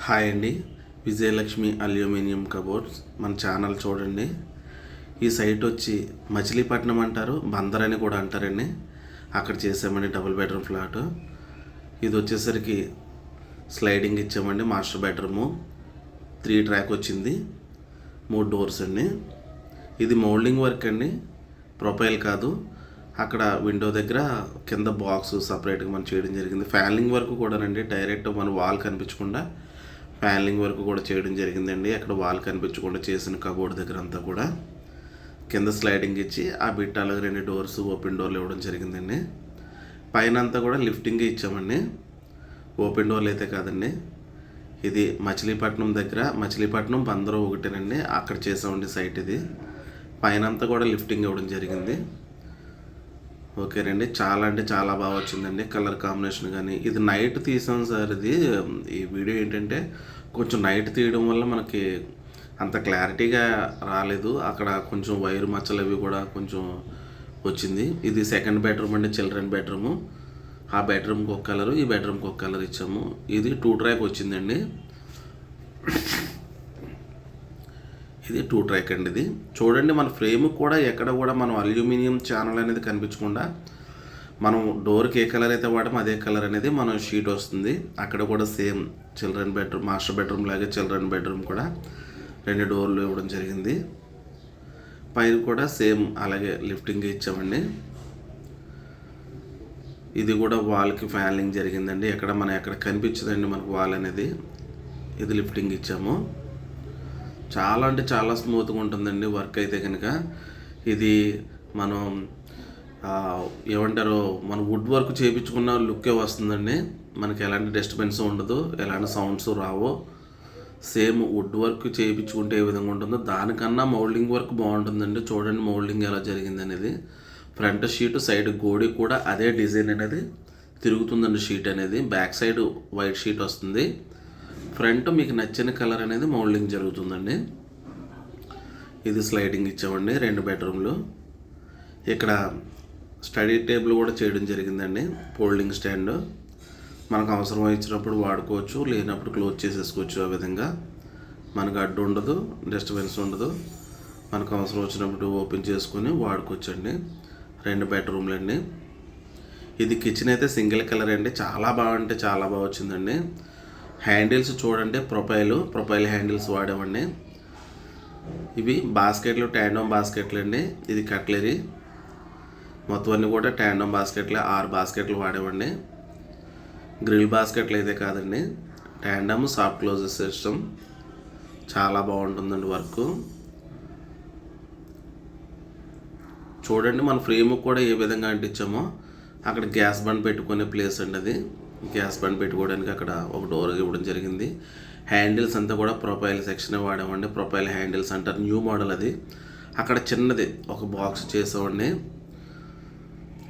Hi అండి. Vijayalakshmi aluminium cupboards. మన channel చూడండి. ఈ సైట్ వచ్చి మచిలీపట్నం అంటారు బందర్ అని కూడా అంటారండి. అక్కడ చేసామండి డబుల్ బెడ్రూమ్ ఫ్లాట్. ఇది వచ్చేసరికి స్లైడింగ్ ఇచ్చామండి మాస్టర్ బెడ్రూము. త్రీ ట్రాక్ వచ్చింది. మూడు డోర్స్ అండి. ఇది మోల్డింగ్ వర్క్ అండి. ప్రొఫైల్ కాదు. అక్కడ విండో దగ్గర కింద బాక్స్ సపరేట్గా మనం చేయడం జరిగింది. ఫ్యాన్లింగ్ వర్క్ కూడానండి. డైరెక్ట్ మన వాల్ కనిపించకుండా ప్యానలింగ్ వర్క్ కూడా చేయడం జరిగిందండి. అక్కడ వాల్ కనిపించకుండా చేసిన కబోర్డ్ దగ్గర అంతా కూడా కింద స్లైడింగ్ ఇచ్చి ఆ బిట్ అలాగే రెండు డోర్స్ ఓపెన్ డోర్లు ఇవ్వడం జరిగిందండి. పైన అంతా కూడా లిఫ్టింగ్ ఇచ్చామండి. ఓపెన్ డోర్లు అయితే కాదండి. ఇది మచిలీపట్నం దగ్గర మచిలీపట్నం బందరు ఒకటేనండి. అక్కడ చేసామండి సైట్ ఇది. పైన అంతా కూడా లిఫ్టింగ్ ఇవ్వడం జరిగింది. ఓకేనండి చాలా అంటే చాలా బాగా వచ్చిందండి. కలర్ కాంబినేషన్ కానీ. ఇది నైట్ తీసాం సార్ ఇది. ఈ వీడియో ఏంటంటే కొంచెం నైట్ తీయడం వల్ల మనకి అంత క్లారిటీగా రాలేదు. అక్కడ కొంచెం వైర్ మచ్చలు అవి కూడా కొంచెం వచ్చింది. ఇది సెకండ్ బెడ్రూమ్ అండి చిల్డ్రన్ బెడ్రూము. ఆ బెడ్రూమ్కి ఒక కలరు ఈ బెడ్రూమ్కి ఒక కలర్ ఇచ్చాము. ఇది టూ ట్రాక్ వచ్చిందండి. ఇది టూ ట్రాక్ అండి ఇది. చూడండి మన ఫ్రేమ్ కూడా ఎక్కడ కూడా మనం అల్యూమినియం ఛానల్ అనేది కనిపించకుండా మనం డోర్కి ఏ కలర్ అయితే వాడమో అదే కలర్ అనేది మనం షీట్ వస్తుంది. అక్కడ కూడా same children bedroom master bedroom లాగే చిల్డ్రన్ బెడ్రూమ్ కూడా రెండు డోర్లు ఇవ్వడం జరిగింది. పైన కూడా సేమ్ అలాగే లిఫ్టింగ్ ఇచ్చామండి. ఇది కూడా వాల్కి ఫ్యానింగ్ జరిగిందండి. ఎక్కడ మనం ఎక్కడ కనిపించదండి మనకు వాల్ అనేది. ఇది లిఫ్టింగ్ ఇచ్చాము. చాలా అంటే చాలా స్మూత్గా ఉంటుందండి వర్క్ అయితే కనుక. ఇది మనం ఏమంటారు మన వుడ్ వర్క్ చేయించుకున్న లుక్కే వస్తుందండి. మనకి ఎలాంటి డిస్టర్బెన్స్ ఉండదు ఎలాంటి సౌండ్స్ రావు. సేమ్ వుడ్ వర్క్ చేయించుకుంటే ఏ విధంగా ఉంటుందో దానికన్నా మౌల్డింగ్ వర్క్ బాగుంటుందండి. చూడండి మౌల్డింగ్ ఎలా జరిగింది అనేది ఫ్రంట్ షీట్ సైడ్ గోడి కూడా అదే డిజైన్ అనేది తిరుగుతుందండి షీట్ అనేది. బ్యాక్ సైడ్ వైట్ షీట్ వస్తుంది. ఫ్రంట్ మీకు నచ్చిన కలర్ అనేది మౌల్డింగ్ జరుగుతుందండి. ఇది స్లైడింగ్ ఇచ్చామండి రెండు బెడ్రూమ్లు. ఇక్కడ స్టడీ టేబుల్ కూడా చేయడం జరిగిందండి ఫోల్డింగ్ స్టాండ్. మనకు అవసరం వచ్చినప్పుడు వాడుకోవచ్చు లేనప్పుడు క్లోజ్ చేసేసుకోవచ్చు ఆ విధంగా. మనకు అడ్డు ఉండదు డిస్టర్బెన్స్ ఉండదు. మనకు అవసరం వచ్చినప్పుడు ఓపెన్ చేసుకొని వాడుకోవచ్చండి రెండు బెడ్రూమ్లు అండి ఇది కిచెన్ అయితే సింగిల్ కలర్ అండి చాలా బాగుంటే చాలా బాగా వచ్చిందండి. హ్యాండిల్స్ చూడండి ప్రొఫైల్ ప్రొఫైల్ హ్యాండిల్స్ వాడేవండి ఇవి బాస్కెట్లు ట్యాండమ్ బాస్కెట్లు అండి. ఇది కట్లరీ. మొత్తం అన్నీ కూడా ట్యాండమ్ బాస్కెట్లే ఆరు బాస్కెట్లు వాడేవండి గ్రిల్ బాస్కెట్లు అయితే కాదండి. Tandem soft closes system. చాలా బాగుంటుందండి వర్క్. చూడండి మన ఫ్రేమ్ కూడా ఏ విధంగా అంటించామో. అక్కడ గ్యాస్ బండ్ పెట్టుకునే ప్లేస్ అండి అది. గ్యాస్ బండ్ పెట్టుకోవడానికి అక్కడ ఒక డోర్ ఇవ్వడం జరిగింది. హ్యాండిల్స్ అంతా కూడా ప్రొఫైల్ సెక్షన్ వాడామండి ప్రొఫైల్ హ్యాండిల్స్ అంటారు న్యూ మోడల్ అది. అక్కడ చిన్నది ఒక బాక్స్ చేసామండి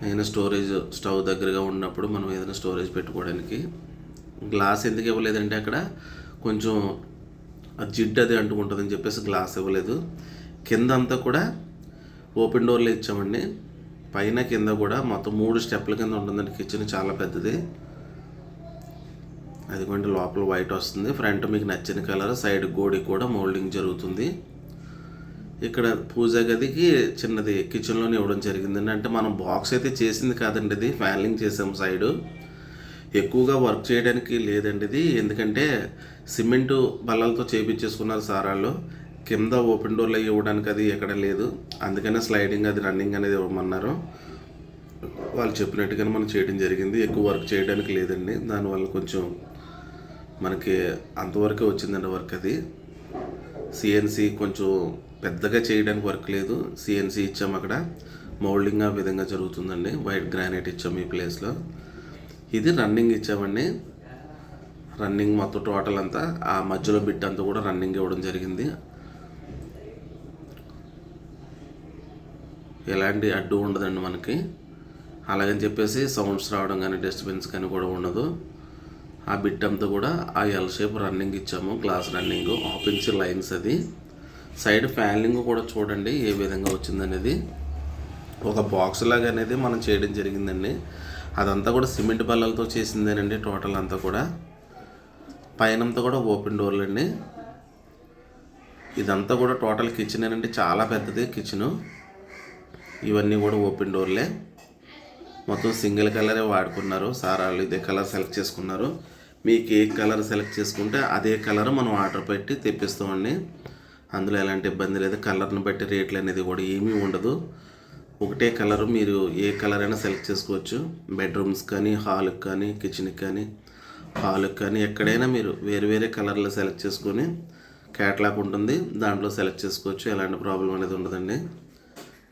ఏదైనా స్టోరేజ్ స్టవ్ దగ్గరగా ఉన్నప్పుడు మనం ఏదైనా స్టోరేజ్ పెట్టుకోవడానికి. గ్లాస్ ఎందుకు ఇవ్వలేదంటే అక్కడ కొంచెం జిడ్ అది అంటుకుంటుందని చెప్పేసి గ్లాస్ ఇవ్వలేదు. కింద అంతా కూడా ఓపెన్ డోర్లు ఇచ్చామండి పైన కింద కూడా మొత్తం మూడు స్టెప్ల కింద ఉంటుందండి. కిచెన్ చాలా పెద్దది. అదిగోండి లోపల వైట్ వస్తుంది. ఫ్రంట్ మీకు నచ్చిన కలర్ సైడ్ గోడి కూడా మోల్డింగ్ జరుగుతుంది. ఇక్కడ పూజ గదికి చిన్నది కిచెన్లోనే ఇవ్వడం జరిగిందండి. అంటే మనం బాక్స్ అయితే చేసింది కాదండి ఇది ఫ్యాన్లింగ్ చేసాం సైడు ఎక్కువగా వర్క్ చేయడానికి లేదండి ఇది. ఎందుకంటే సిమెంటు బల్లలతో చేపించేసుకున్నారు సారాలు కింద ఓపెన్ డోర్లు అవి ఇవ్వడానికి అది ఎక్కడ లేదు. అందుకనే స్లైడింగ్ అది రన్నింగ్ అనేది ఇవ్వమన్నారు. వాళ్ళు చెప్పినట్టుగానే మనం చేయడం జరిగింది. ఎక్కువ వర్క్ చేయడానికి లేదండి. దానివల్ల కొంచెం మనకి అంతవరకే వచ్చిందండి వర్క్ అది. సిఎన్సి కొంచెం పెద్దగా చేయడానికి వర్క్ లేదు. సిఎన్సి ఇచ్చాం అక్కడ. మౌల్డింగ్ ఆ విధంగా జరుగుతుందండి. వైట్ గ్రానైట్ ఇచ్చాం ఈ ప్లేస్లో ఇది రన్నింగ్ ఇచ్చామండి. రన్నింగ్ మొత్తం టోటల్ అంతా. ఆ మధ్యలో బిట్ అంతా కూడా రన్నింగ్ ఇవ్వడం జరిగింది. ఎలాంటి అడ్డు ఉండదండి మనకి. అలాగని చెప్పేసి సౌండ్స్ రావడం కానీ డిస్టర్బెన్స్ కానీ కూడా ఉండదు. ఆ బిట్ అంతా కూడా ఆ ఎల్ షేప్ రన్నింగ్ ఇచ్చాము. Glass running half inch lines అది. సైడ్ ఫ్యాన్లింగ్ కూడా చూడండి ఏ విధంగా వచ్చిందనేది. ఒక బాక్స్ లాగా అనేది మనం చేయడం జరిగిందండి. అదంతా కూడా సిమెంట్ బల్లలతో చేసిందేనండి టోటల్ అంతా కూడా. పైనంతా కూడా ఓపెన్ డోర్లు అండి ఇదంతా కూడా టోటల్ కిచెన్ ఏనండి. చాలా పెద్దది కిచెను ఇవన్నీ కూడా ఓపెన్ డోర్లే మొత్తం సింగిల్ కలరే వాడుకున్నారు. సార్ వాళ్ళు ఇదే కలర్ సెలెక్ట్ చేసుకున్నారు. మీకు ఏ కలర్ సెలెక్ట్ చేసుకుంటే అదే కలర్ మనం ఆర్డర్ పెట్టి తెప్పిస్తామండి అందులో ఎలాంటి ఇబ్బంది లేదు. కలర్ని బట్టి రేట్లు అనేది కూడా ఏమీ ఉండదు. ఒకటే కలర్ మీరు ఏ కలర్ అయినా సెలెక్ట్ చేసుకోవచ్చు. బెడ్రూమ్స్ కానీ హాల్కి కానీ కిచెన్కి కానీ హాల్కి కానీ ఎక్కడైనా మీరు వేరే వేరే కలర్లు సెలెక్ట్ చేసుకొని క్యాట్లాగ్ ఉంటుంది. దాంట్లో సెలెక్ట్ చేసుకోవచ్చు. ఎలాంటి ప్రాబ్లం అనేది ఉండదండి.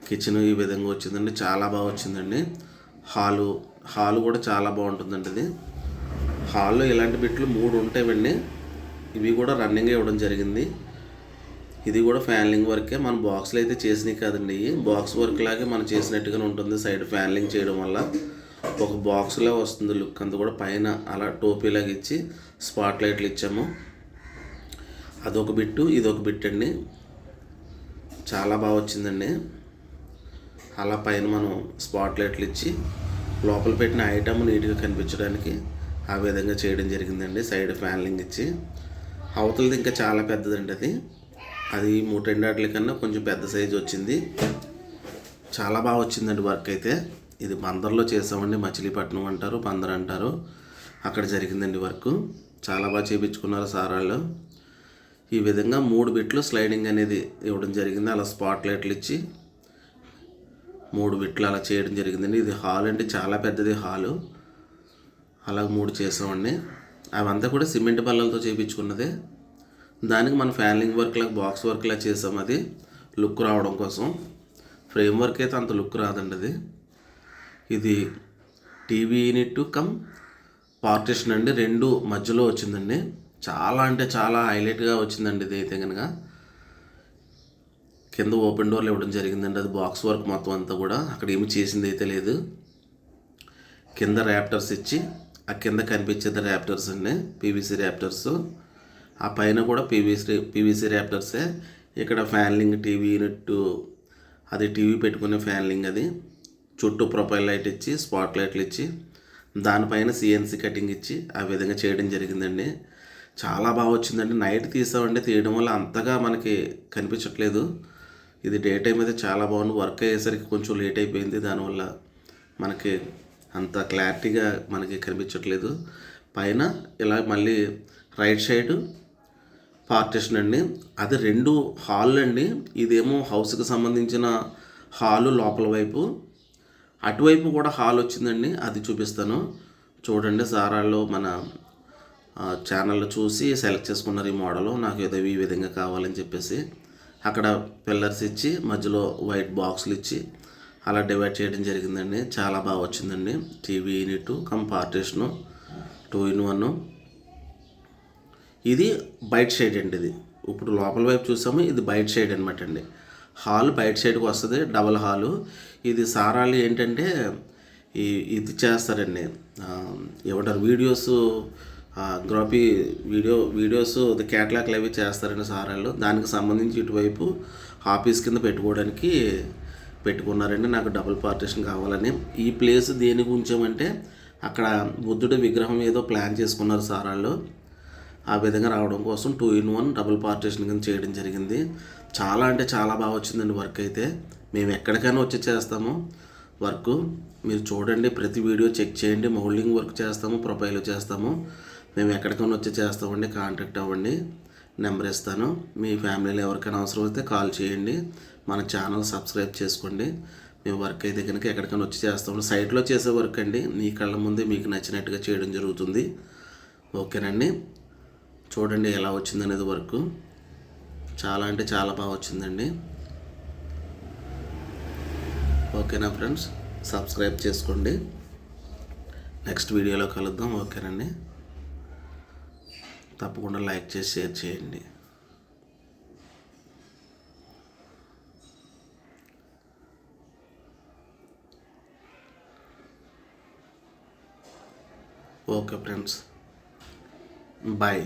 కిచెన్ ఈ విధంగా వచ్చిందండి. చాలా బాగా వచ్చిందండి. హాలు హాలు కూడా చాలా బాగుంటుందండి ఇది హాల్లో ఇలాంటి బిట్లు మూడు ఉంటాయండి. ఇవి కూడా రన్నింగ్ ఇవ్వడం జరిగింది. ఇది కూడా ఫ్యాన్లింగ్ వర్కే మన బాక్స్లో అయితే చేసినవి కాదండి ఇవి. బాక్స్ వర్క్ లాగే మనం చేసినట్టుగానే ఉంటుంది సైడ్ ఫ్యాన్లింగ్ చేయడం వల్ల. ఒక బాక్స్లో వస్తుంది లుక్ అంతా కూడా పైన అలా టోపీలాగా ఇచ్చి స్పాట్ లైట్లు ఇచ్చాము. అదొక బిట్టు ఇదొక బిట్ అండి చాలా బాగా వచ్చిందండి. అలా పైన మనం స్పాట్ లైట్లు ఇచ్చి లోపల పెట్టిన ఐటమ్ నీట్గా కనిపించడానికి ఆ విధంగా చేయడం జరిగిందండి. సైడ్ ఫ్యాన్లింగ్ ఇచ్చి. అవతలది ఇంకా చాలా పెద్దదండి అది. అది మూడు రెండాట్ల కన్నా కొంచెం పెద్ద సైజు వచ్చింది. చాలా బాగా వచ్చిందండి వర్క్ అయితే. ఇది బందర్లో చేసామండి. మచిలీపట్నం అంటారు బందర్ అంటారు. అక్కడ జరిగిందండి వర్క్ చాలా బాగా చేయించుకున్నారు సార్ వాళ్ళు. ఈ విధంగా మూడు బిట్లు స్లైడింగ్ అనేది ఇవ్వడం జరిగింది. అలా స్పాట్ లైట్లు ఇచ్చి మూడు విట్లు అలా చేయడం జరిగిందండి. ఇది హాల్ అంటే చాలా పెద్దది హాలు. అలా మూడు చేసామండి. అవంతా కూడా సిమెంట్ బల్లలతో చేయించుకున్నదే దానికి మనం ఫ్యాన్లింగ్ లాగా బాక్స్ వర్క్ లాగా చేసాం అది. లుక్ రావడం కోసం. ఫ్రేమ్ వర్క్ అయితే అంత లుక్ రాదండి అది. ఇది టీవీ యూనిట్ కమ్ పార్టీషన్ అండి. రెండు మధ్యలో వచ్చిందండి. చాలా అంటే చాలా హైలైట్గా వచ్చిందండి ఇది అయితే కనుక కింద ఓపెన్ డోర్లు ఇవ్వడం జరిగిందండి. అది బాక్స్ వర్క్ మొత్తం అంతా కూడా అక్కడ ఏమి చేసింది అయితే లేదు. కింద ర్యాప్టర్స్ ఇచ్చి ఆ కింద కనిపించేది ర్యాప్టర్స్ అండి. PVC rafters. ఆ పైన కూడా పీవీసీ పీవీసీ ర్యాప్టర్సే. ఇక్కడ ఫ్యాన్లింగ్ టీవీ యూనిట్ అది టీవీ పెట్టుకునే ఫ్యాన్లింగ్ అది. చుట్టూ ప్రొఫైల్ లైట్ ఇచ్చి స్పాట్ లైట్లు ఇచ్చి దానిపైన సిఎన్సీ కటింగ్ ఇచ్చి ఆ విధంగా చేయడం జరిగిందండి. చాలా బాగా వచ్చిందండి. నైట్ తీసామంటే తీయడం వల్ల అంతగా మనకి కనిపించట్లేదు. ఇది డే టైం అయితే చాలా బాగుంది. వర్క్ అయ్యేసరికి కొంచెం లేట్ అయిపోయింది. దానివల్ల మనకి అంత క్లారిటీగా మనకి కనిపించట్లేదు. పైన ఇలా మళ్ళీ రైట్ సైడ్ పార్టీషన్ అండి. అది రెండు హాల్ అండి. ఇదేమో హౌస్కి సంబంధించిన హాలు లోపల వైపు. అటువైపు కూడా హాల్ వచ్చిందండి. అది చూపిస్తాను. చూడండి సారాల్లో మన ఛానల్లో చూసి సెలెక్ట్ చేసుకున్నారు ఈ మోడల్ నాకు ఏదో ఈ విధంగా కావాలని చెప్పేసి. అక్కడ పిల్లర్స్ ఇచ్చి మధ్యలో వైట్ బాక్సులు ఇచ్చి అలా డివైడ్ చేయడం జరిగిందండి. చాలా బాగా వచ్చిందండి. TV unit cum partition two in one. ఇది బయట షైడ్ అండి ఇది. ఇప్పుడు లోపల వైపు చూసాము ఇది బయట షైడ్ అనమాట అండి. హాల్ బయట సైడ్కి వస్తుంది డబల్ హాలు. ఇది సారాలు ఏంటంటే ఈ ఇది చేస్తారండి. ఏమంటారు వీడియోస్ గ్రాఫీ వీడియో వీడియోస్ క్యాటలాగ్లు అవి చేస్తారండి వాళ్ళు. దానికి సంబంధించి ఇటువైపు ఆఫీస్ కింద పెట్టుకోవడానికి పెట్టుకున్నారండి. నాకు డబుల్ పార్టీషన్ కావాలని. ఈ ప్లేస్ దేనికి ఉంచామంటే అక్కడ బుద్ధుడి విగ్రహం ఏదో ప్లాన్ చేసుకున్నారు సార్ వాళ్ళు. ఆ విధంగా రావడం కోసం two in one double partition కింద చేయడం జరిగింది. చాలా అంటే చాలా బాగా వచ్చిందండి వర్క్ అయితే. మేము ఎక్కడికైనా వచ్చి చేస్తాము వర్క్. మీరు చూడండి ప్రతి వీడియో చెక్ చేయండి. మౌల్డింగ్ వర్క్ చేస్తాము ప్రొఫైల్ చేస్తాము. మేము ఎక్కడికైనా వచ్చి చేస్తామండి కాంటాక్ట్ అవ్వండి. నెంబర్ ఇస్తాను. మీ ఫ్యామిలీలో ఎవరికైనా అవసరం అయితే కాల్ చేయండి. మన ఛానల్ సబ్స్క్రైబ్ చేసుకోండి. మేము వర్క్ అయితే కనుక ఎక్కడికైనా వచ్చి చేస్తాము సైట్లో చేసే వర్క్ అండి. మీ కళ్ళ ముందే మీకు నచ్చినట్టుగా చేయడం జరుగుతుంది. ఓకేనండి? చూడండి ఎలా వచ్చిందనేది వర్క్ చాలా అంటే చాలా బాగా వచ్చిందండి. ఓకేనా ఫ్రెండ్స్ సబ్స్క్రైబ్ చేసుకోండి. నెక్స్ట్ వీడియోలో కలుద్దాం. ఓకేనండి? తప్పకుండా లైక్ చేసి షేర్ చేయండి. Okay friends. బాయ్.